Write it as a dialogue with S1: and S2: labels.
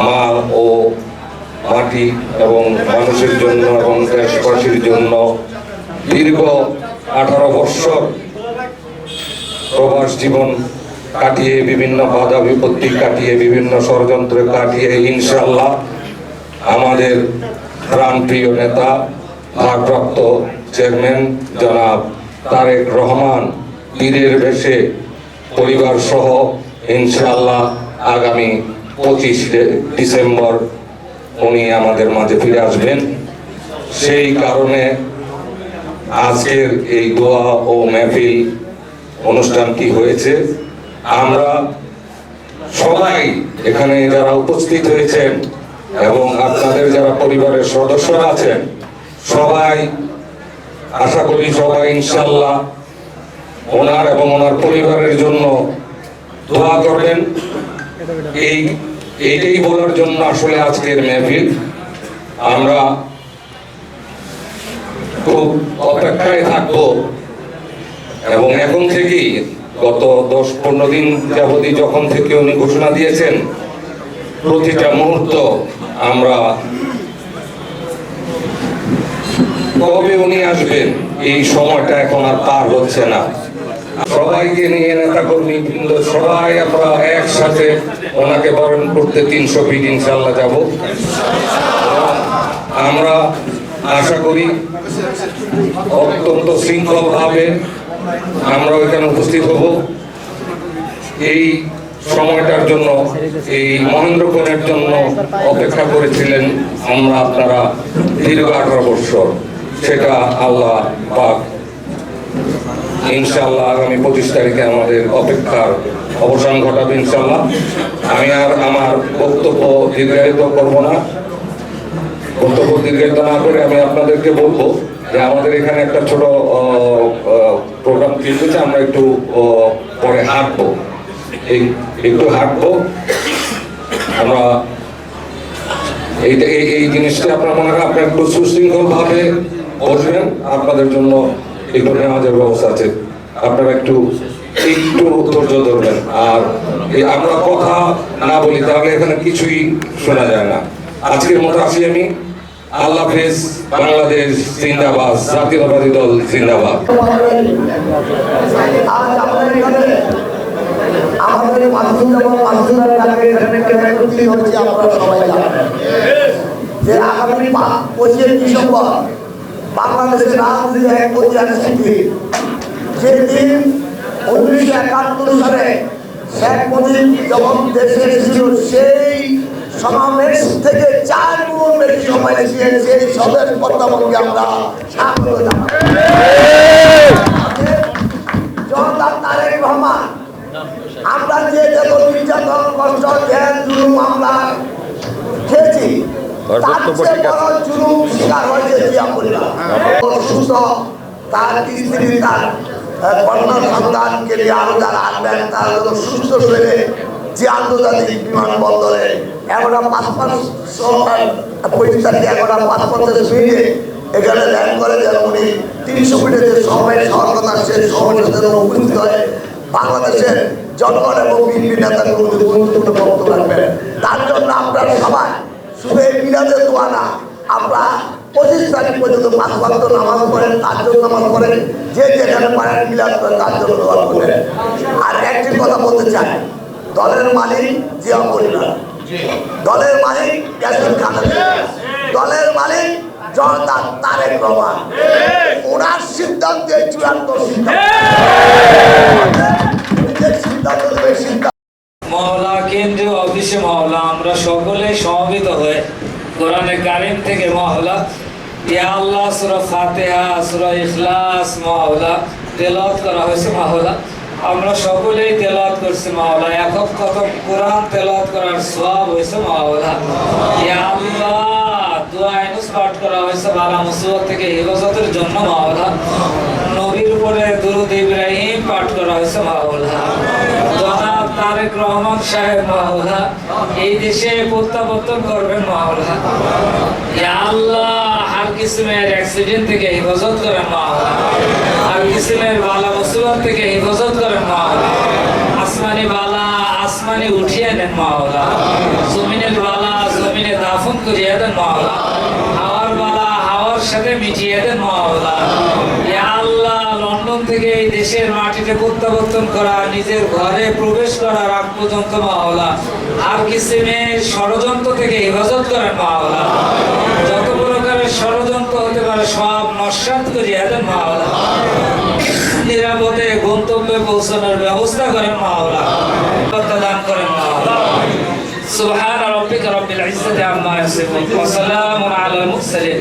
S1: মা ও মাটি এবং মানুষের জন্য এবং দেশবাসীর জন্য দীর্ঘ আঠারো বৎসর প্রবাস জীবন কাটিয়ে বিভিন্ন বাধা বিপত্তি কাটিয়ে বিভিন্ন ষড়যন্ত্র কাটিয়ে ইনশাল্লাহ আমাদের প্রাণপ্রিয় নেতা, ভারপ্রাপ্ত চেয়ারম্যান জনাব তারেক রহমান পীরের বেশে পরিবার সহ ইনশাল্লাহ আগামী পঁচিশে ডিসেম্বর উনি আমাদের মাঝে ফিরে আসবেন। সেই কারণে আজকের এই দোয়া ও মেহফিল অনুষ্ঠানটি হয়েছে, আমরা সবাই এখানে যারা উপস্থিত হয়েছেন এবং আপনাদের যারা পরিবারের সদস্যরা আছেন, সবাই আশা করি সবাই ইনশাল্লাহ ওনার এবং ওনার পরিবারের জন্য দোয়া করবেন। এই এইটাই বলার জন্য আসলে আজকের মেহফিল। আমরা খুব অপেক্ষায় থাকব এবং এখন থেকেই গত দশ পনেরো দিন যাবতী যখন থেকে উনি ঘোষণা দিয়েছেন, প্রতিটা মুহূর্ত আমরা কবে উনি আসবেন, এই সময়টা এখন আর পার হচ্ছে না। সবাইকে নিয়ে নেতা কর্মী বৃন্দ, সবাই আমরা একসাথে ওনাকে বরণ করতে তিনশো ফিট ইনশাল্লাহ যাব। আমরা আশা করি অত্যন্ত শৃঙ্খলভাবে আমরা এখানে উপস্থিত হব। এই সময়টার জন্য, এই মহেন্দ্রক্ষণের জন্য অপেক্ষা করেছিলেন আমরা আপনারা দীর্ঘ আঠারো বৎসর। সেটা আল্লাহ পাক ইনশাল্লাহ আগামী পঁচিশ তারিখে আমাদের অপেক্ষার অবসান ঘটাবে ইনশাল্লাহ আমি আর আমার বক্তব্য দীর্ঘায়িত করব না। বক্তব্য দীর্ঘায়িত না করে আমি আপনাদেরকে বলব যে আমাদের এখানে একটা ছোট প্রোগ্রাম চলতেছে আমরা একটু পরে হাঁটবো। একটু হাঁটবো। আমরা এই জিনিসটা আপনার মনে হয় আপনার একটু সুশৃঙ্খল ভাবে বসবেন, আপনাদের জন্য একটু নেওয়াজের ব্যবস্থা আছে আপনারা একটু একটু ধৈর্য ধরবেন আর আমরা কথা না বলি তাহলে এখানে কিছুই শোনা যায় না আজকের মতো আসি আমি আল্লাহ বাংলাদেশ জিন্দাবাদ জাতীয়তাবাদী দল জিন্দাবাদ
S2: আগামী পঁচিশে ডিসেম্বর বাংলাদেশের রাজনীতি এক ঐতিহাসিক দিন যে দিন উনিশশো একাত্তর সালে শেখ মুজিব যখন দেশে এসেছিল, সেই সমাবেশ থেকে চার গুণ বেশি সময় এসে সেই সবের প্রত্যাবনকে আমরা স্বাগত জানাই। জনতা তারেক রহমান, আমরা যে যত নির্যাতন, কষ্ট ধ্যান জুলুম, আমরা খেয়েছি তার চেয়ে বড় জুলুম শিকার হয়েছে জিয়া পরিবার অসুস্থ তার স্ত্রী তার কন্যা সন্তানকে নিয়ে আরও যারা আনবেন তার জন্য সুস্থ শরীরে যে আন্তর্জাতিক বিমানবন্দরে এগারোটা পাঁচ পাঁচ এগারোটা পাঁচ পাঁচের সুইডে এখানে ল্যান্ড করে যেন উনি। তিনশো ফিটের যে সময় হওয়ার কথা সেই জন্য উপস্থিত হয়ে। বাংলাদেশের জনগণ এবং বিএনপি মধ্যে গুরুত্বপূর্ণ বক্তব্য রাখবেন তার জন্য আপনারা সবাই শুধু এই মিলাদের দোয়া না আমরা পঁচিশ তারিখ পর্যন্ত পাঁচ ওয়াক্ত নামাজ পড়েন, তার জন্য নামাজ পড়েন, যে যেখানে পারেন মিলাদ করেন, তার জন্য দোয়া করবেন আর একটি কথা বলতে চাই, দলের মালিক জিয়া পরিবার দলের মালিক ইয়াসিন খালেদা দলের মালিক জনতা তারেক রহমান। ওনার সিদ্ধান্তে চূড়ান্ত সিদ্ধান্ত।
S3: মহলা কেন্দ্রীয় অফিসে মহলা, আমরা সকলে সমবেত হয়ে কোরআনে কারিম থেকে মহলা ইয়া আমরা সকলেই করছি একক কত কোরআন করার হয়েছে ইনুস পাঠ করা হয়েছে, বালা মুসিবত থেকে হেফাজতের জন্য মহলা নবীর উপরে দুরুদ ইব্রাহিম পাঠ করা হয়েছে জনাব তারেক রহমান সাহেব, মাওলা। এই দেশে প্রত্যাবর্তন করবেন, মাওলা। আল্লাহ কিসমের অ্যাক্সিডেন্ট থেকে হেফাজত করেন হার কিসমের বালা মুসিবত থেকে হেফাজত করেন আসমানি বালা উঠিয়ে জমিনের বালা করিয়ে দেন হাওয়ার বালা হাওয়ার সাথে মিটিয়ে দেন আল্লাহ। লন্ডন থেকে এই দেশের মাটিতে প্রত্যাবর্তন করা, নিজের ঘরে প্রবেশ করার আগ পর্যন্ত মাওলা আর কিসিমের ষড়যন্ত্র থেকে হেফাজত করেন মাওলা যত প্রকারের ষড়যন্ত্র হতে পারে সব নস্বাত করিয়া দেন মাওলা নিরাপদে গন্তব্যে পৌঁছানোর ব্যবস্থা করেন মাওলা দান করেন মাওলা سبحان ربك رب العزة عما يصفون وسلام على المرسلين